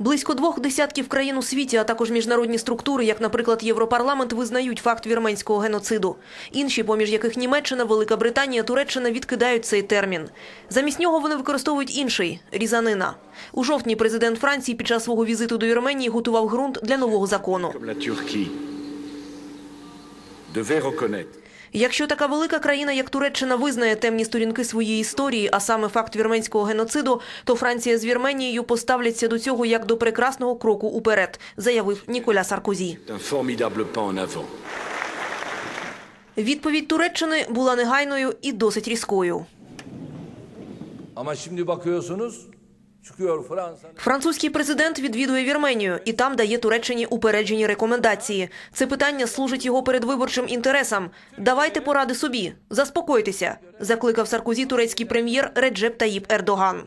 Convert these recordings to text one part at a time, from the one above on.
Близько двох десятків країн у світі, а також міжнародні структури, як, наприклад, Європарламент, визнають факт вірменського геноциду. Інші, поміж яких Німеччина, Велика Британія, Туреччина, відкидають цей термін. Замість нього вони використовують інший різанина. У жовтні президент Франції під час свого візиту до Вірменії готував ґрунт для нового закону. Якщо така велика країна, як Туреччина, визнає темні сторінки своєї історії, а саме факт вірменського геноциду, то Франція з Вірменією поставляться до цього як до прекрасного кроку уперед, заявив Ніколя Саркозі. Відповідь Туреччини була негайною і досить різкою. Ama şimdi bakıyorsunuz Французький президент відвідує Вірменію і там дає Туреччині упереджені рекомендації. Це питання служить його передвиборчим інтересам. Давайте поради собі, заспокойтеся, закликав Саркозі турецький прем'єр Реджеп Таїп Ердоган.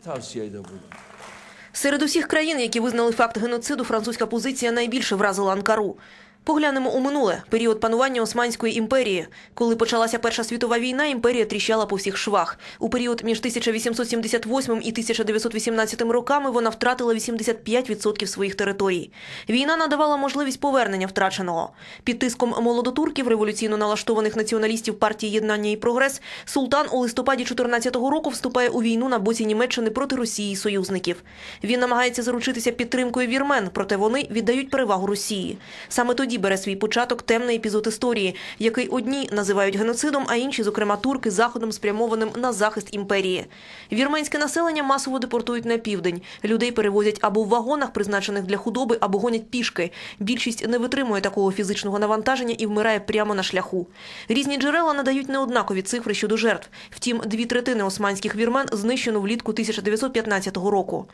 Серед усіх країн, які визнали факт геноциду, французька позиція найбільше вразила Анкару. Поглянемо у минуле період панування Османської імперії. Коли почалася Перша світова війна, імперія тріщала по всіх швах. У період між 1878 і 1918 роками вона втратила 85% своїх територій. Війна надавала можливість повернення втраченого. Під тиском молодотурків, революційно налаштованих націоналістів партії «Єднання і прогрес, султан у листопаді 14-го року вступає у війну на боці Німеччини проти Росії і союзників. Він намагається заручитися підтримкою вірмен, проте вони віддають перевагу Росії. Саме тоді бере свій початок темний епізод історії, який одні називають геноцидом, а інші, зокрема турки, заходом спрямованим на захист імперії. Вірменське населення масово депортують на південь. Людей перевозять або в вагонах, призначених для худоби, або гонять пішки. Більшість не витримує такого фізичного навантаження і вмирає прямо на шляху. Різні джерела надають неоднакові цифри щодо жертв. Втім, дві третини османських вірмен знищено влітку 1915 року.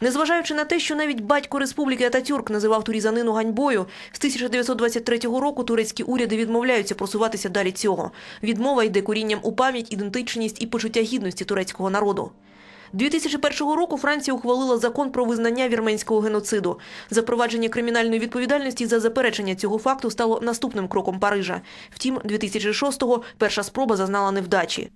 Незважаючи на те, що навіть батько республіки Ататюрк називав ту різанину ганьбою, з 1923 року турецькі уряди відмовляються просуватися далі цього. Відмова йде корінням у пам'ять, ідентичність і почуття гідності турецького народу. 2001 року Франція ухвалила закон про визнання вірменського геноциду. Запровадження кримінальної відповідальності за заперечення цього факту стало наступним кроком Парижа. Втім, 2006-го перша спроба зазнала невдачі.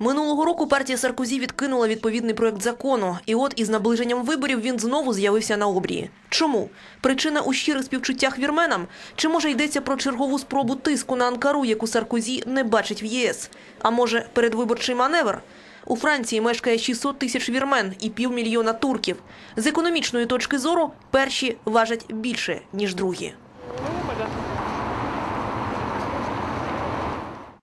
Минулого року партія Саркозі відкинула відповідний проект закону, і от із наближенням виборів він знову з'явився на обрії. Чому? Причина у щирих співчуттях вірменам? Чи може йдеться про чергову спробу тиску на Анкару, яку Саркозі не бачить в ЄС? А може, передвиборчий маневр? У Франції мешкає 600 тисяч вірмен і півмільйона турків. З економічної точки зору перші важать більше, ніж другі.